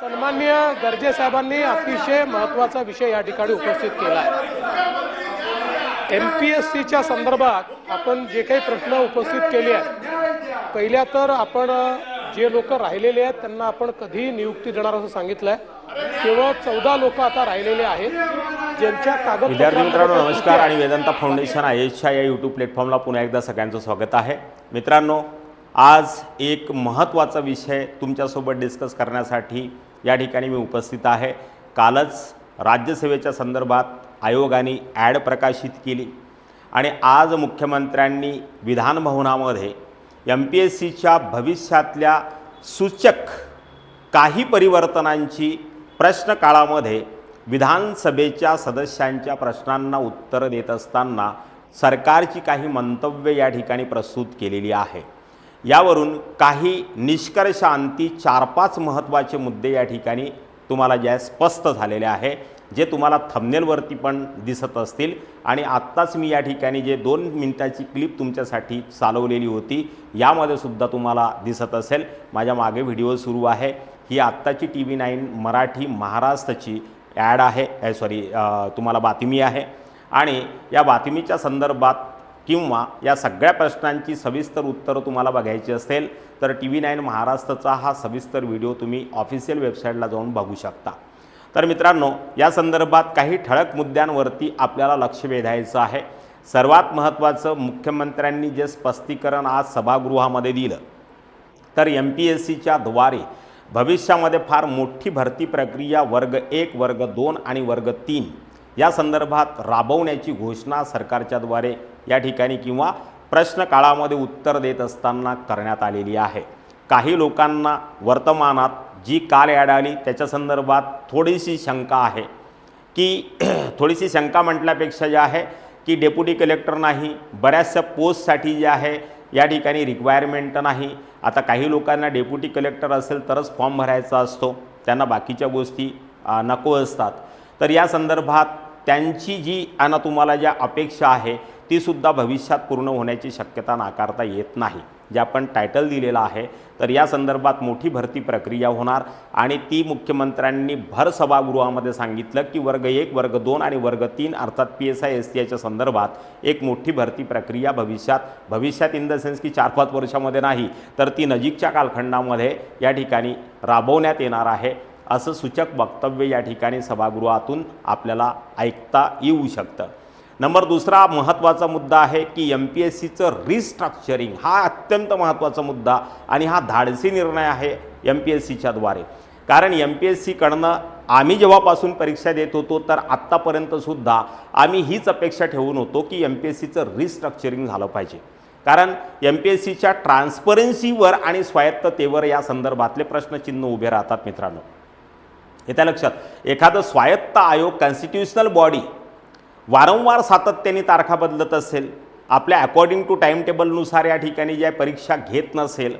सन्मान्य गर्जे साहेबांनी अतिशय महत्त्वाचा विषय या ठिकाणी उपस्थित केला आहे. एम पी एस सीच्या संदर्भात आपण जे काही प्रश्न उपस्थित केले आहेत पहिल्या तर आपण जे लोक राहिलेले आहेत त्यांना आपण कधी नियुक्ती देणार असं सांगितलं आहे केवळ चौदा लोक आता राहिलेले आहेत ज्यांच्या कागद विद्यार्थी मित्रांनो नमस्कार आणि वेदांता फाउंडेशन आय एचच्या या यूट्यूब प्लॅटफॉर्मला पुन्हा एकदा सगळ्यांचं स्वागत आहे. मित्रांनो आज एक महत्त्वाचा विषय तुमच्यासोबत डिस्कस करण्यासाठी या ठिकाणी मी उपस्थित आहे. कालच राज्यसेवेच्या संदर्भात आयोगाने ॲड प्रकाशित केली. आणि आज मुख्यमंत्र्यांनी विधानभवनामध्ये एम पी एस सीच्या भविष्यातल्या सूचक काही परिवर्तनांची प्रश्नकाळामध्ये विधानसभेच्या सदस्यांच्या प्रश्नांना उत्तरं देत असताना सरकारची काही मंतव्य या ठिकाणी प्रस्तुत केलेली आहे. यावरून काही निष्कर्षांती चार पाच महत्त्वाचे मुद्दे या ठिकाणी तुम्हाला ज्या स्पष्ट झालेले आहे जे तुम्हाला थंबनेलवरती पण दिसत असतील. आणि आत्ताच मी या ठिकाणी जे दोन मिनिटाची क्लिप तुमच्यासाठी चालवलेली होती यामध्ये सुद्धा तुम्हाला दिसत असेल. माझ्या मागे व्हिडिओ सुरू आहे. ही आत्ताची टी व्ही नाईन मराठी महाराष्ट्राची ॲड आहे. सॉरी तुम्हाला बातमी आहे. आणि या बातमीच्या संदर्भात किंवा या सगळ्या प्रश्नांची सविस्तर उत्तरं तुम्हाला बघायची असेल तर टी व्ही नाईन महाराष्ट्राचा हा सविस्तर व्हिडिओ तुम्ही ऑफिशियल वेबसाईटला जाऊन बघू शकता. तर मित्रांनो या संदर्भात काही ठळक मुद्द्यांवरती आपल्याला लक्ष वेधायचं आहे. सर्वात महत्त्वाचं मुख्यमंत्र्यांनी जे स्पष्टीकरण आज सभागृहामध्ये दिलं तर एम पी एस सीच्या द्वारे भविष्यामध्ये फार मोठी भरती प्रक्रिया वर्ग एक वर्ग दोन आणि वर्ग तीन या संदर्भात राबवण्याची घोषणा सरकारच्याद्वारे या ठिकाणी किंवा प्रश्नकाळामध्ये उत्तर देत असताना करण्यात आलेली आहे. काही लोकांना वर्तमानात जी काल ॲड आली त्याच्या संदर्भात थोडीशी शंका आहे की थोडीशी शंका म्हटल्यापेक्षा जे आहे की डेप्युटी कलेक्टर नाही बऱ्याचशा पोस्टसाठी जे आहे या ठिकाणी रिक्वायरमेंट नाही. आता काही लोकांना डेप्युटी कलेक्टर असेल तरच फॉर्म भरायचा असतो त्यांना बाकीच्या गोष्टी नको असतात. तर या संदर्भात त्यांची जी आणि तुम्हाला ज्या अपेक्षा आहे तीसुद्धा भविष्यात पूर्ण होण्याची शक्यता नाकारता येत नाही. जे आपण टायटल दिलेलं आहे तर या संदर्भात मोठी भरती प्रक्रिया होणार आणि ती मुख्यमंत्र्यांनी भर सभागृहामध्ये सांगितलं की वर्ग एक वर्ग दोन आणि वर्ग तीन अर्थात P S I S T आयच्या संदर्भात एक मोठी भरती प्रक्रिया भविष्यात भविष्यात इन द सेन्स की चार पाच वर्षामध्ये नाही तर ती नजीकच्या कालखंडामध्ये या ठिकाणी राबवण्यात येणार आहे. असं सूचक वक्तव्य या ठिकाणी सभागृहातून आपल्याला ऐकता येऊ शकतं. नंबर दुसरा महत्त्वाचा मुद्दा आहे की एम पी एस सीचं रिस्ट्रक्चरिंग हा अत्यंत महत्त्वाचा मुद्दा आणि हा धाडसी निर्णय आहे एम पी एस सीच्याद्वारे कारण एम पी एस सीकडनं आम्ही जेव्हापासून परीक्षा देत होतो तर आत्तापर्यंतसुद्धा आम्ही हीच अपेक्षा ठेवून होतो की एम पी एस सीचं रिस्ट्रक्चरिंग झालं पाहिजे. कारण एम पी एस सीच्या ट्रान्सपरन्सीवर आणि स्वायत्ततेवर या संदर्भातले प्रश्नचिन्ह उभे राहतात मित्रांनो. येत्या लक्षात. एखादं स्वायत्त आयोग कॉन्स्टिट्युशनल बॉडी वारंवार सातत्याने तारखा बदलत असेल आपल्या अकॉर्डिंग टू टाईम टेबलनुसार या ठिकाणी ज्या परीक्षा घेत नसेल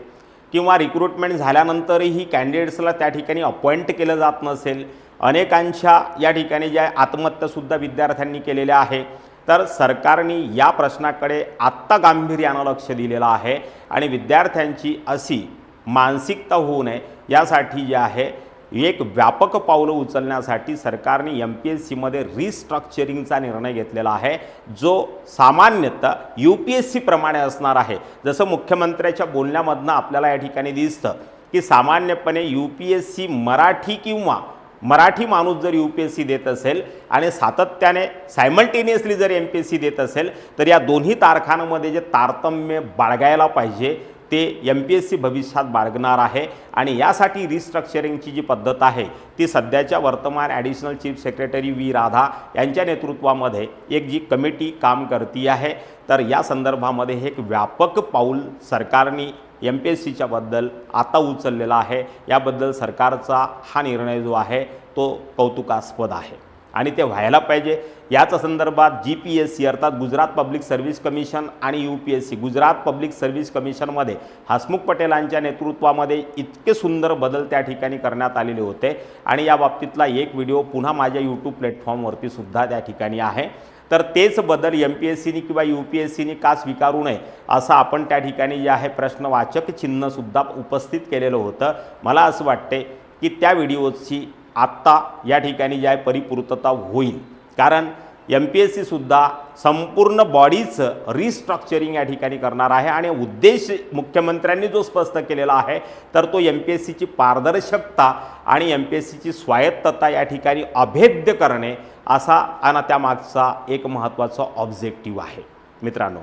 किंवा रिक्रुटमेंट झाल्यानंतरही कॅन्डिडेट्सला त्या ठिकाणी अपॉइंट केलं जात नसेल अनेकांच्या या ठिकाणी ज्या आत्महत्यासुद्धा विद्यार्थ्यांनी केलेल्या आहे तर सरकारने या प्रश्नाकडे आत्ता गांभीर्यानं लक्ष दिलेलं आहे. आणि विद्यार्थ्यांची अशी मानसिकता होऊ नये यासाठी जे आहे एक व्यापक पावलं उचलण्यासाठी सरकारने एम पी एस सीमध्ये रिस्ट्रक्चरिंगचा निर्णय घेतलेला आहे जो सामान्यतः यू पी एस सीप्रमाणे असणार आहे. जसं मुख्यमंत्र्याच्या बोलण्यामधनं आपल्याला या ठिकाणी दिसतं की सामान्यपणे U P S C Marathi किंवा मराठी माणूस जर यू पी एस सी देत असेल आणि सातत्याने सायमल्टेनियसली जर एम पी एस सी देत असेल तर या दोन्ही तारखांमध्ये जे तारतम्य बाळगायला पाहिजे ते एम पी एस सी भविष्यात बाळगणार आहे आणि यासाठी रिस्ट्रक्चरिंगची जी पद्धत आहे ती सध्याच्या वर्तमान additional chief secretary V Radha यांच्या नेतृत्वामध्ये एक जी कमिटी काम करती आहे. तर या संदर्भामध्ये हे एक व्यापक पाऊल सरकारने एम पी एस सीच्याबद्दल आता उचललेला आहे. याबद्दल सरकारचा हा निर्णय जो आहे तो कौतुकास्पद आहे. आणि ते व्हायला पाहिजे. याच संदर्भात जी पी एस सी अर्थात गुजरात पब्लिक सर्व्हिस कमिशन आणि U P S C Gujarat public service कमिशनमध्ये Hasmukh पटेलांच्या नेतृत्वामध्ये इतके सुंदर बदल त्या ठिकाणी करण्यात आलेले होते. आणि या बाबतीतला एक व्हिडिओ पुन्हा माझ्या यूट्यूब प्लॅटफॉर्मवरती सुद्धा त्या ठिकाणी आहे. तर तेच बदल एम पी एस सीनी किंवा यू पी एस सीनी का स्वीकारू नये असं आपण त्या ठिकाणी जे आहे प्रश्नवाचक चिन्हसुद्धा उपस्थित केलेलं होतं. मला असं वाटते की त्या व्हिडिओची आत्ता या ठिकाणी जी आहे परिपूर्तता होईल. कारण एम पी एस सीसुद्धा संपूर्ण बॉडीचं रिस्ट्रक्चरिंग या ठिकाणी करणार आहे आणि उद्देश मुख्यमंत्र्यांनी जो स्पष्ट केलेला आहे तर तो एम पी एस सीची पारदर्शकता आणि एम पी एस सीची स्वायत्तता या ठिकाणी अभेद्य करणे असा आणि त्यामागचा एक महत्त्वाचा ऑब्जेक्टिव्ह आहे. मित्रांनो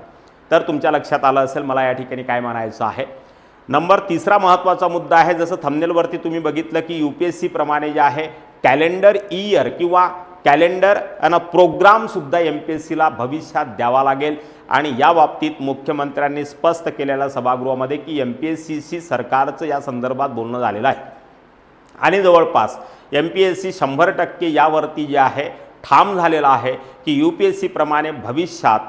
तर तुमच्या लक्षात आलं असेल मला या ठिकाणी काय म्हणायचं आहे? नंबर तिसरा महत्त्वाचा मुद्दा आहे जसं थमनेलवरती तुम्ही बघितलं की यू पी एस सीप्रमाणे जे आहे कॅलेंडर इयर किंवा कॅलेंडर आणि प्रोग्रामसुद्धा एम पी एस सीला भविष्यात द्यावा लागेल. आणि या बाबतीत मुख्यमंत्र्यांनी स्पष्ट केलेल्या सभागृहामध्ये की एम पी एस सीशी सरकारचं या संदर्भात बोलणं झालेलं आहे. आणि जवळपास एम पी एस सी शंभर टक्के यावरती जे आहे ठाम झालेला आहे की यू पी एस सीप्रमाणे भविष्यात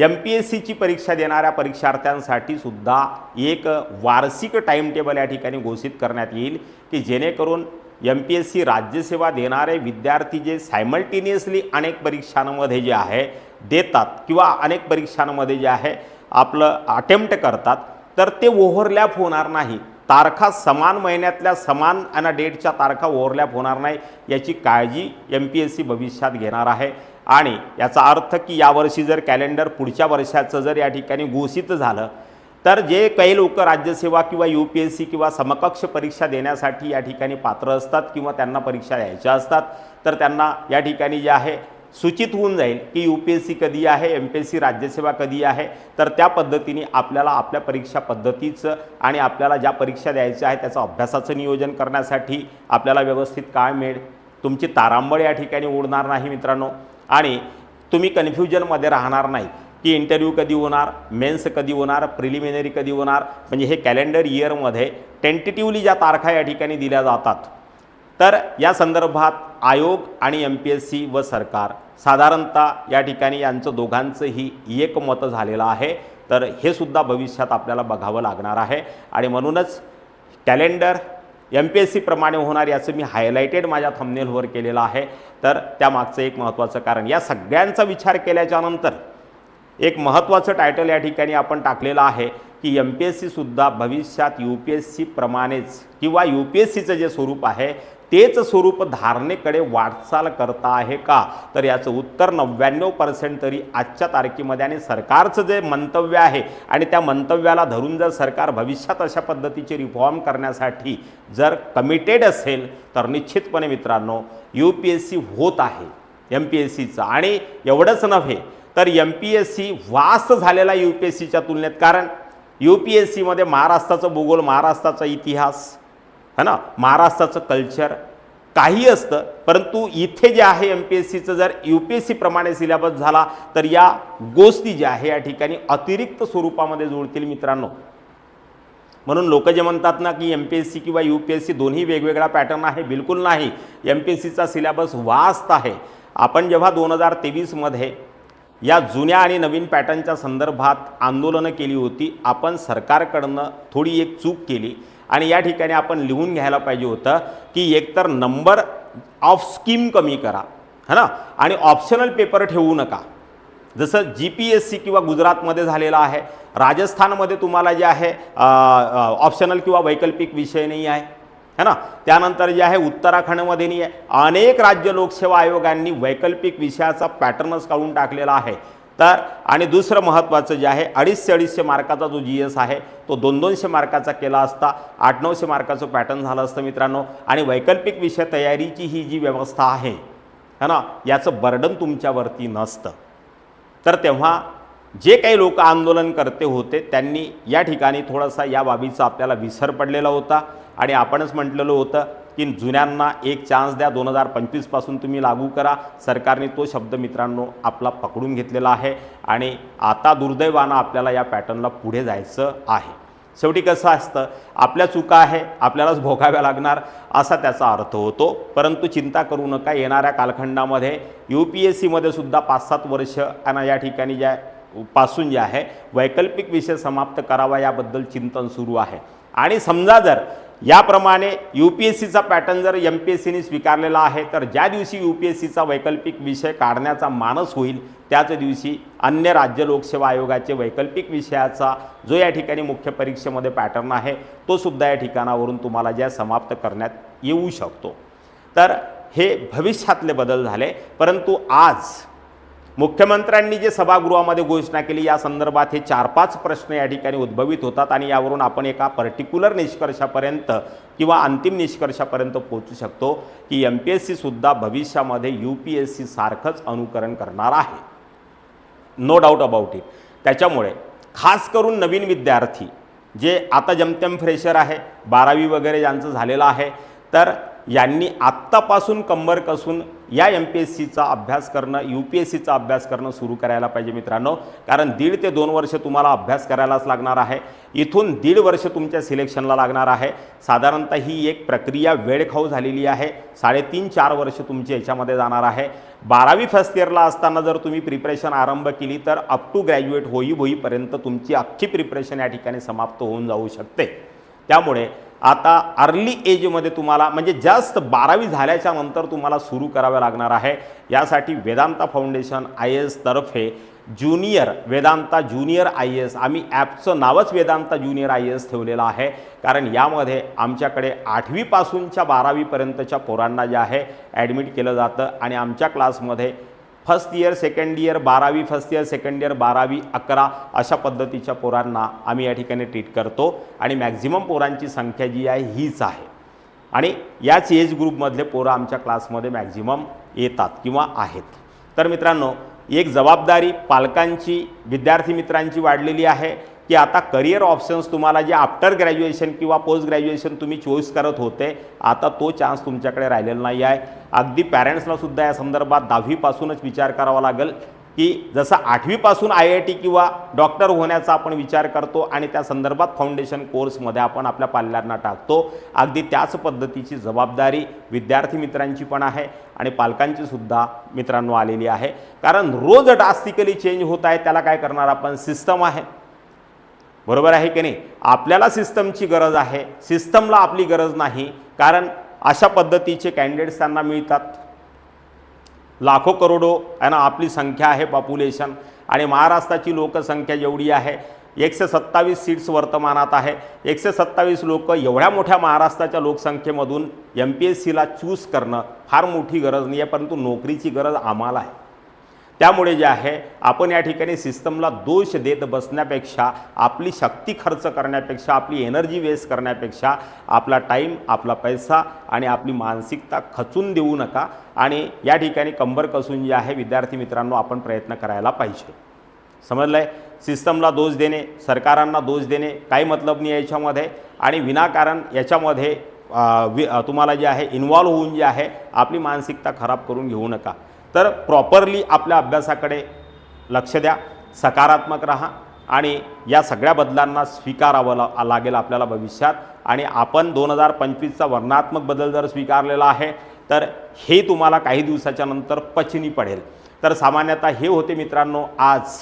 एम पी एस सीची परीक्षा देणाऱ्या परीक्षार्थ्यांसाठी सुद्धा एक वार्षिक टाईम टेबल या ठिकाणी घोषित करण्यात येईल की जेणेकरून एम पी एस सी राज्यसेवा देणारे विद्यार्थी जे सायमल्टेनियसली अनेक परीक्षांमध्ये जे आहे देतात किंवा अनेक परीक्षांमध्ये जे आहे आपलं अटेम्प्ट करतात तर ते ओव्हरलॅप होणार नाही. तारखा समान महिन्यातल्या समान आणि डेटच्या तारखा ओव्हरलॅप होणार नाही याची काळजी एम पी एस सी भविष्यात घेणार आहे. आणि याचा अर्थ की यावर्षी जर कॅलेंडर पुढच्या वर्षाचं जर या ठिकाणी घोषित झालं तर जे काही लोक राज्यसेवा किंवा यू पी एस सी किंवा समकक्ष परीक्षा देण्यासाठी या ठिकाणी पात्र असतात किंवा त्यांना परीक्षा द्यायच्या असतात तर त्यांना या ठिकाणी जे आहे सूचित होऊन जाईल की यू पी एस सी कधी आहे एम पी एस सी राज्यसेवा कधी आहे तर त्या पद्धतीने आपल्याला आपल्या परीक्षा पद्धतीचं आणि आपल्याला ज्या परीक्षा द्यायच्या आहेत त्याचं अभ्यासाचं नियोजन करण्यासाठी आपल्याला व्यवस्थित काय मिळेल तुमची तारांबळ या ठिकाणी उडणार नाही मित्रांनो. आणि तुम्ही कन्फ्युजनमध्ये राहणार नाही की इंटरव्ह्यू कधी होणार मेन्स कधी होणार प्रिलिमिनरी कधी होणार म्हणजे हे कॅलेंडर इयरमध्ये टेंटेटिव्हली ज्या तारखा या ठिकाणी दिल्या जातात. तर या संदर्भात आयोग आणि एम पी एस सी व सरकार साधारणतः या ठिकाणी यांचं दोघांचंही एकमत झालेलं आहे. तर हे सुद्धा भविष्यात आपल्याला बघावं लागणार आहे. आणि म्हणूनच कॅलेंडर एम पी एस सीप्रमाणे होणार याचं मी हायलायटेड माझ्या थंबनेलवर केलेलं आहे. तर त्यामागचं एक महत्त्वाचं कारण या सगळ्यांचा विचार केल्याच्यानंतर एक महत्त्वाचं टायटल या ठिकाणी आपण टाकलेलं आहे की एम पी एस सीसुद्धा भविष्यात यू पी एस सीप्रमाणेच किंवा यू पी एस सीचं जे स्वरूप आहे तेच स्वरूप धारणेकडे वाटचाल करता आहे का? तर याचं उत्तर नव्याण्णव पर्सेंट तरी आजच्या तारखेमध्ये आणि सरकारचं जे मंतव्य आहे आणि त्या मंतव्याला धरून जर सरकार भविष्यात अशा पद्धतीचे रिफॉर्म करण्यासाठी जर कमिटेड असेल तर निश्चितपणे मित्रांनो यू पी एस सी होत आहे एम पी एस सीचं आणि एवढंच नव्हे तर एम पी एस सी वास्त झालेला यू पी एस सीच्या तुलनेत. कारण यू पी एस सीमध्ये महाराष्ट्राचं भूगोल महाराष्ट्राचा इतिहास है ना? महाराष्ट्राचं कल्चर काही असतं परंतु इथे जे आहे एम पी एस सीचं जर यू पी एस सीप्रमाणे सिलेबस झाला तर या गोष्टी ज्या आहे या ठिकाणी अतिरिक्त स्वरूपामध्ये जुळतील मित्रांनो. म्हणून लोक जे म्हणतात ना की एम पी एस सी किंवा यू पी एस सी दोन्ही वेगवेगळा पॅटर्न आहे बिलकुल नाही. एम पी एस सीचा सिलेबस वास्त आहे. आपण जेव्हा दोन हजार तेवीसमध्ये या जुन्या आणि नवीन पॅटर्नच्या संदर्भात आंदोलनं केली होती आपण सरकारकडनं थोडी एक चूक केली. आणि या ठिकाणी आपण लिहून घ्यायला पाहिजे होतं की एकतर नंबर ऑफ स्कीम कमी करा है ना? आणि ऑप्शनल पेपर ठेवू नका. जसं जी पी एस सी किंवा गुजरातमध्ये झालेलं आहे. राजस्थानमध्ये तुम्हाला जे आहे ऑप्शनल किंवा वैकल्पिक विषय नाही आहे है ना? त्यानंतर जे आहे उत्तराखंडमध्ये नाही आहे. अनेक राज्य लोकसेवा आयोगांनी वैकल्पिक विषयाचा पॅटर्नच काढून टाकलेला आहे. तर आणि दुसरं महत्त्वाचं जे आहे अडीचशे अडीचशे मार्काचा जो जी एस आहे तो दोन दोनशे मार्काचा केला असता आठ नऊशे मार्काचं पॅटर्न झालं असतं मित्रांनो. आणि वैकल्पिक विषय तयारीची ही जी व्यवस्था आहे है ना याचं बर्डन तुमच्यावरती नसतं. तर तेव्हा जे काही लोक आंदोलन करते होते त्यांनी या ठिकाणी थोडासा या बाबीचा आपल्याला विसर पडलेला होता. आणि आपणच म्हटलेलं होतं की जुन्यांना एक चान्स द्या. दोन हजार पंचवीसपासून तुम्ही लागू करा. सरकारने तो शब्द मित्रांनो आपला पकडून घेतलेला आहे. आणि आता दुर्दैवानं आपल्याला या पॅटर्नला पुढे जायचं आहे. शेवटी कसं असतं? आपल्या चुका आहे. आपल्यालाच भोगाव्या लागणार असा त्याचा अर्थ होतो. परंतु चिंता करू नका. येणाऱ्या कालखंडामध्ये यू पी एस सीमध्ये सुद्धा पाच सात वर्ष आणि या ठिकाणी ज्या पासून जे आहे वैकल्पिक विषय समाप्त करावा याबद्दल चिंतन सुरू आहे. आणि समजा जर याप्रमाणे यू पी एस सीचा पॅटर्न जर एम पी एस सीने स्वीकारलेला आहे तर ज्या दिवशी यू पी एस सीचा वैकल्पिक विषय काढण्याचा मानस होईल त्याच दिवशी अन्य राज्य लोकसेवा आयोगाचे वैकल्पिक विषयाचा जो या ठिकाणी मुख्य परीक्षेमध्ये पॅटर्न आहे तो सुद्धा या ठिकाणावरून तुम्हाला ज्या समाप्त करण्यात येऊ शकतो. तर हे भविष्यातले बदल झाले परंतु आज मुख्यमंत्र्यांनी जे सभागृहामध्ये घोषणा केली या संदर्भात हे चार पाच प्रश्न या ठिकाणी उद्भवित होतात आणि यावरून आपण एका पर्टिक्युलर निष्कर्षापर्यंत किंवा अंतिम निष्कर्षापर्यंत पोहोचू शकतो की एम पी एस सीसुद्धा भविष्यामध्ये यू पी एस सी सारखंच अनुकरण करणार आहे. नो डाऊट अबाउट इट त्याच्यामुळे खास करून नवीन विद्यार्थी जे आता जमतेम फ्रेशर आहे बारावी वगैरे ज्यांचं झालेलं आहे तर यांनी आत्तापासून कंबर कसून या एम पी एस सीचा अभ्यास करणं यू पी एस सीचा अभ्यास करणं सुरू करायला पाहिजे मित्रांनो. कारण दीड ते दोन वर्ष तुम्हाला अभ्यास करायलाच लागणार आहे. इथून दीड वर्ष तुमच्या सिलेक्शनला लागणार आहे. साधारणतः ही एक प्रक्रिया वेळखाऊ झालेली आहे. साडेतीन चार वर्ष तुमची याच्यामध्ये जाणार आहे. बारावी फर्स्ट इयरला असताना जर तुम्ही प्रिपरेशन आरंभ केली तर अप टू ग्रॅज्युएट होई होईपर्यंत तुमची अख्खी प्रिपरेशन या ठिकाणी समाप्त होऊन जाऊ शकते. त्यामुळे आता अर्ली एजमध्ये तुम्हाला म्हणजे जास्त बारावी झाल्याच्यानंतर तुम्हाला सुरू करावं लागणार आहे. यासाठी वेदांता फाउंडेशन आय एस तर्फे junior Vedanta junior I S आम्ही ॲपचं नावच वेदांता ज्युनियर आय एस ठेवलेलं आहे. कारण यामध्ये आमच्याकडे आठवीपासूनच्या बारावीपर्यंतच्या पोरांना जे आहे ॲडमिट केलं जातं आणि आमच्या क्लासमध्ये फर्स्ट इयर सेकंड इयर बारावी फर्स्ट इयर सेकंड इयर बारावी अकरा अशा पद्धतीच्या पोरांना आम्ही या ठिकाणी ट्रीट करतो आणि मॅक्झिमम पोरांची संख्या जी आहे हीच आहे. आणि याच एज ग्रुपमधले पोरं आमच्या क्लासमध्ये मॅक्झिमम येतात किंवा आहेत. तर मित्रांनो एक जबाबदारी पालकांची विद्यार्थी मित्रांची वाढलेली आहे. की आता करिअर ऑप्शन्स तुम्हाला जे आफ्टर ग्रॅज्युएशन किंवा पोस्ट ग्रॅज्युएशन तुम्ही चॉईस करत होते आता तो चान्स तुमच्याकडे राहिलेला नाही आहे. अगदी पॅरेंट्सलासुद्धा या संदर्भात दहावीपासूनच विचार करावा लागेल की जसं आठवीपासून आय आय टी किंवा डॉक्टर होण्याचा आपण विचार करतो आणि त्या संदर्भात फाउंडेशन कोर्समध्ये आपण आपल्या पाल्यांना टाकतो अगदी त्याच पद्धतीची जबाबदारी विद्यार्थी मित्रांची पण आहे आणि पालकांची सुद्धा मित्रांनो आलेली आहे. कारण रोज ड्रास्टिकली चेंज होत आहे त्याला काय करणार आपण? सिस्टम आहे. बरोबर आहे की नाही? आपल्याला सिस्टमची गरज आहे. सिस्टमला आपली गरज नाही. कारण अशा पद्धतीचे कॅन्डिडेट्स त्यांना मिळतात. लाखो करोडो आहे ना आपली संख्या आहे पॉप्युलेशन आणि महाराष्ट्राची लोकसंख्या जेवढी आहे एकशे सत्तावीस सीट्स वर्तमानात आहे. एकशे सत्तावीस लोक एवढ्या मोठ्या महाराष्ट्राच्या लोकसंख्येमधून एम पी एस सीला चूज करणं फार मोठी गरज नाही आहे परंतु नोकरीची गरज आम्हाला आहे. त्यामुळे जे आहे आपण या ठिकाणी सिस्टमला दोष देत बसण्यापेक्षा आपली शक्ती खर्च करण्यापेक्षा आपली एनर्जी वेस्ट करण्यापेक्षा आपला टाईम आपला पैसा आणि आपली मानसिकता खचून देऊ नका आणि या ठिकाणी कंबर कसून जे आहे विद्यार्थी मित्रांनो आपण प्रयत्न करायला पाहिजे. समजलं आहे सिस्टमला दोष देणे सरकारांना दोष देणे काही मतलब नाही याच्यामध्ये आणि विनाकारण याच्यामध्ये वि तुम्हाला जे आहे इन्वॉल्व्ह होऊन जे आहे आपली मानसिकता खराब करून घेऊ नका. तर प्रॉपरली आपल्या अभ्यासाकडे लक्ष द्या सकारात्मक राहा आणि या सगळ्या बदलांना स्वीकारावं ला लागेल आपल्याला भविष्यात. आणि आपण दोन हजार पंचवीसचा वर्णात्मक बदल जर स्वीकारलेला आहे तर हे तुम्हाला काही दिवसाच्या नंतर पचनी पडेल. तर सामान्यतः हे होते मित्रांनो आज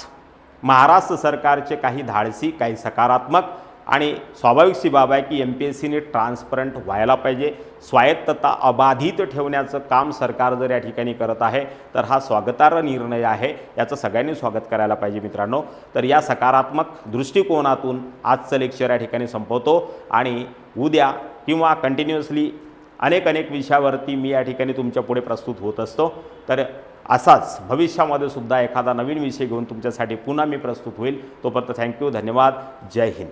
महाराष्ट्र सरकारचे काही धाडसी काही सकारात्मक आणि स्वाभाविकशी बाब आहे की एम पी एस सीने ट्रान्सपरंट व्हायला पाहिजे. स्वायत्तता अबाधित ठेवण्याचं काम सरकार जर या ठिकाणी करत आहे तर हा स्वागतार्ह निर्णय आहे. याचं सगळ्यांनी स्वागत करायला पाहिजे मित्रांनो. तर या सकारात्मक दृष्टिकोनातून आजचं लेक्चर या ठिकाणी संपवतो. आणि उद्या किंवा कंटिन्युअसली अनेक अनेक विषयावरती मी या ठिकाणी तुमच्यापुढे प्रस्तुत होत असतो. तर असाच भविष्यामध्ये सुद्धा एखादा नवीन विषय घेऊन तुमच्यासाठी पुन्हा मी प्रस्तुत होईल. तोपर्यंत थँक्यू धन्यवाद. जय हिंद.